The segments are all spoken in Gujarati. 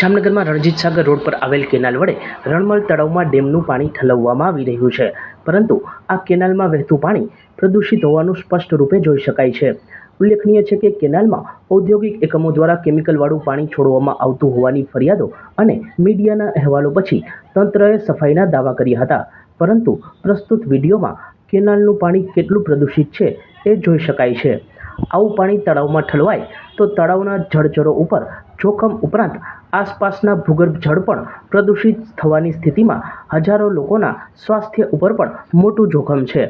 જામનગરમાં રણજીત સાગર રોડ પર આવેલ કેનાલ વડે રણમલ તળાવમાં ડેમનું પાણી ઠલવવામાં આવી રહ્યું છે. પરંતુ આ કેનાલમાં વહેતું પાણી પ્રદૂષિત હોવાનું સ્પષ્ટ રૂપે જોઈ શકાય છે. ઉલ્લેખનીય છે કે કેનાલમાં ઔદ્યોગિક એકમો દ્વારા કેમિકલવાળું પાણી છોડવામાં આવતું હોવાની ફરિયાદો અને મીડિયાના અહેવાલો પછી તંત્રએ સફાઈના દાવા કર્યા હતા. પરંતુ પ્રસ્તુત વિડીયોમાં કેનાલનું પાણી કેટલું પ્રદૂષિત છે એ જોઈ શકાય છે. આવું પાણી તળાવમાં ઠલવાય તો તળાવના જળચરો ઉપર જોખમ ઉપરાંત આસપાસના ભૂગર્ભ જળ પણ પ્રદૂષિત થવાની સ્થિતિમાં હજારો લોકોના સ્વાસ્થ્ય ઉપર પણ મોટું જોખમ છે.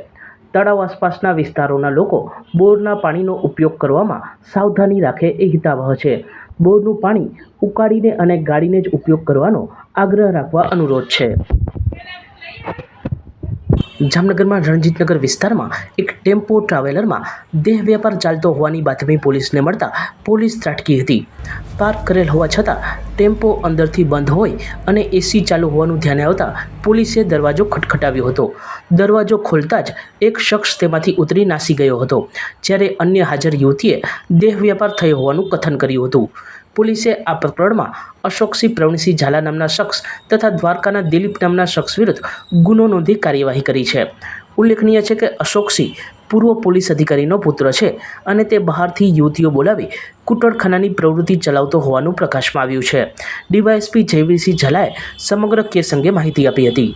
તળાવ આસપાસના વિસ્તારોના લોકો બોરના પાણીનો ઉપયોગ કરવામાં સાવધાની રાખે એ હિતાવહ છે. બોરનું પાણી ઉકાળીને અને ગાળીને જ ઉપયોગ કરવાનો આગ્રહ રાખવા અનુરોધ છે. જામનગરમાં રણજીતનગર વિસ્તારમાં એક ટેમ્પો ટ્રાવેલરમાં દેહ વ્યાપાર ચાલતો હોવાની બાતમી પોલીસને મળતા પોલીસ ત્રાટકી હતી. પાર્ક કરેલ હોવા છતાં ટેમ્પો અંદરથી બંધ હોય અને એસી ચાલુ હોવાનું ધ્યાને આવતા પોલીસે દરવાજો ખટખટાવ્યો હતો. દરવાજો ખોલતા જ એક શખ્સ તેમાંથી ઉતરી નાસી ગયો હતો, જ્યારે અન્ય હાજર યુવતીએ દેહ વ્યાપાર થયો હોવાનું કથન કર્યું હતું. પોલીસે આ પ્રકરણમાં અશોકસિંહ પ્રવીણસિંહ ઝાલા નામના શખ્સ તથા દ્વારકાના દિલીપ નામના શખ્સ વિરુદ્ધ ગુનો નોંધી કાર્યવાહી કરી છે. ઉલ્લેખનીય છે કે અશોકસિંહ પૂર્વ પોલીસ અધિકારીનો પુત્ર છે અને તે બહારથી યુવતીઓ બોલાવી કુટળખાનાની પ્રવૃત્તિ ચલાવતો હોવાનું પ્રકાશમાં આવ્યું છે. ડીવાયએસપી જયવીરસિંહ ઝાલાએ સમગ્ર કેસ અંગે માહિતી આપી હતી.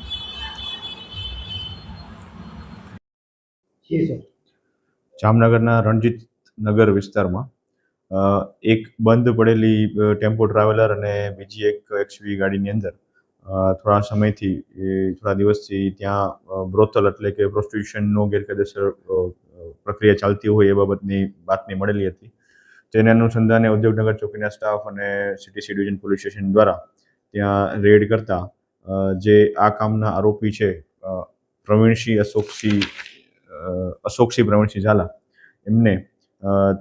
જામનગરના રણજીત નગર વિસ્તારમાં એક બંધ પડેલી ટેમ્પો ટ્રાવેલર અને બીજી એક એક્સવી ગાડીની અંદર. થોડા સમયથી થોડા દિવસથી ત્યાં બ્રોથલ એટલે કે પ્રોસ્ટિટ્યુશનનો ગેરકાયદેસર પ્રક્રિયા ચાલતી હોય એ બાબતની બાતમી મળેલી હતી. તેને અનુસંધાને ઉદ્યોગનગર ચોકીના સ્ટાફ અને સિટી ડિવિઝન પોલીસ સ્ટેશન દ્વારા ત્યાં રેડ કરતા જે આ કામના આરોપી છે પ્રવીણસિંહ અશોકસિંહ અશોકસિંહ પ્રવીણસિંહ ઝાલા. એમને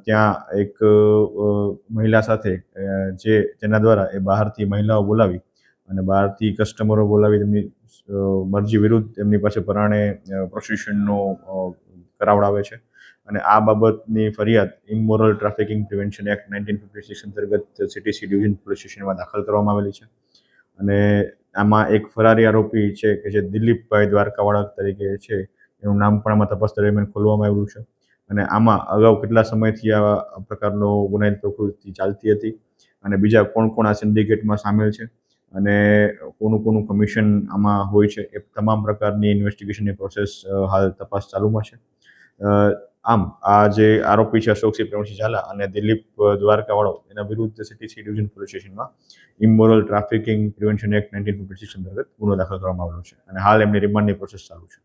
ત્યાં એક મહિલા સાથે જે તેના દ્વારા એ બહારથી મહિલાઓ બોલાવી અને બહારથી કસ્ટમરો બોલાવી તેમની મરજી વિરુદ્ધ એમની પાસે પરાણે પ્રોસ્ટિટ્યુશનનો કરાવડાવે છે. અને આ બાબતની ફરિયાદ immoral trafficking prevention act nineteen fifty six અંતર્ગત સિટીસી ડિવિઝન પોલીસ સ્ટેશનમાં દાખલ કરવામાં આવેલી છે. અને આમાં એક ફરારી આરોપી છે કે જે દિલીપભાઈ દ્વારકાવાળા તરીકે છે. એનું નામ પણ આમાં તપાસ દરમિયાન ખોલવામાં આવ્યું છે. અને આમાં અગાઉ કેટલા સમયથી આ પ્રકારનો ગુનાહિત પ્રવૃત્તિ ચાલતી હતી અને બીજા કોણ કોણ આ સિન્ડિકેટમાં સામેલ છે અને કોનું કોનું કમિશન આમાં હોય છે એ તમામ પ્રકારની ઇન્વેસ્ટિગેશનની પ્રોસેસ હાલ તપાસ ચાલુમાં છે. આમ, આ જે આરોપી છે અશોકસિંહ પ્રેમસિંહ ઝાલા અને દિલીપ દ્વારકાવાળો, એના વિરુદ્ધ સિટી સી ડિવિઝન પોલીસ સ્ટેશનમાં immoral trafficking prevention act nineteen fifty six અંતર્ગત ગુનો દાખલ કરવામાં આવેલો છે અને હાલ એમની રિમાન્ડની પ્રોસેસ ચાલુ છે.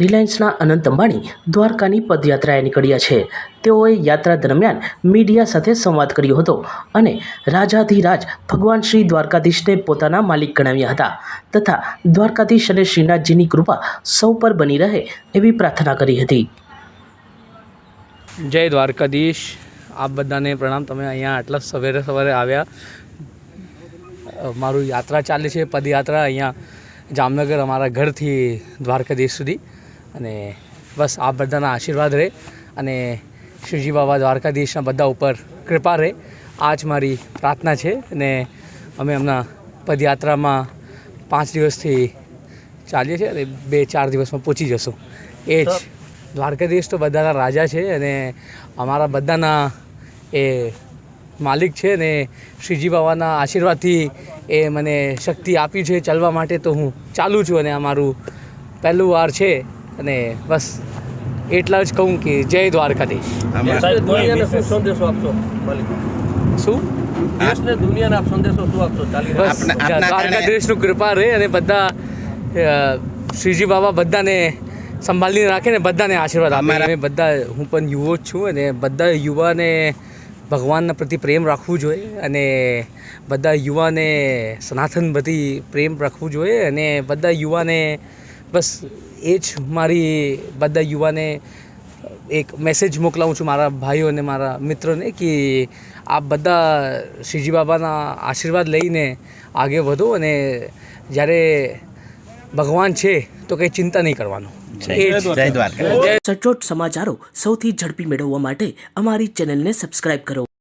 રિલાયન્સના અનંત અંબાણી દ્વારકાની પદયાત્રાએ નીકળ્યા છે. તેઓએ યાત્રા દરમિયાન મીડિયા સાથે સંવાદ કર્યો હતો અને રાજાધિરાજ ભગવાન શ્રી દ્વારકાધીશને પોતાના માલિક ગણાવ્યા હતા તથા દ્વારકાધીશ અને શ્રીનાથજીની કૃપા સૌ પર બની રહે એવી પ્રાર્થના કરી હતી. જય દ્વારકાધીશ. આપ બધાને પ્રણામ. તમે અહીંયા આટલા સવારે સવારે આવ્યા. મારું યાત્રા ચાલે છે. પદયાત્રા અહીંયા જામનગર અમારા ઘરથી દ્વારકાધીશ સુધી. અને બસ આપ બધાના આશીર્વાદ રહે અને શ્રીજી બાબા દ્વારકાધીશના બધા ઉપર કૃપા રહે. આ જ મારી પ્રાર્થના છે અને અમે હમણાં પદયાત્રામાં પાંચ દિવસથી ચાલીએ છીએ અને બે ચાર દિવસમાં પહોંચી જશું. એ જ દ્વારકાધીશ તો બધાના રાજા છે અને અમારા બધાના એ માલિક છે ને શ્રીજી બાબાના આશીર્વાદથી એ મને શક્તિ આપી છે. ચાલવા માટે તો હું ચાલું છું અને આ મારું પહેલું વાર છે. અને બસ એટલા જ કહું કે જય દ્વારકાધીશ. શું દેશને દુનિયાને આપ સંદેશો શું આપશો? ચાલી બસ દ્વારકાધીશનું કૃપા રહે અને બધા શ્રીજી બાબા બધાને સંભાળીને રાખે ને બધાને આશીર્વાદ આપે. અમે બધા હું પણ યુવો જ છું અને બધા યુવાને ભગવાનના પ્રતિ પ્રેમ રાખવું જોઈએ અને બધા યુવાને સનાતન પ્રતિ પ્રેમ રાખવું જોઈએ અને બધા યુવાને બસ એ જ મારી બધા યુવાને એક મેસેજ મોકલાવું છું મારા ભાઈઓ અને મારા મિત્રોને કે આપ બધા શ્રીજી બાબાના આશીર્વાદ લઈને આગે વધો અને જ્યારે ભગવાન છે તો કંઈ ચિંતા નહીં કરવાનું. સચોટ સમાચારો સૌથી ઝડપી મેળવવા માટે અમારી ચેનલને સબસ્ક્રાઇબ કરો.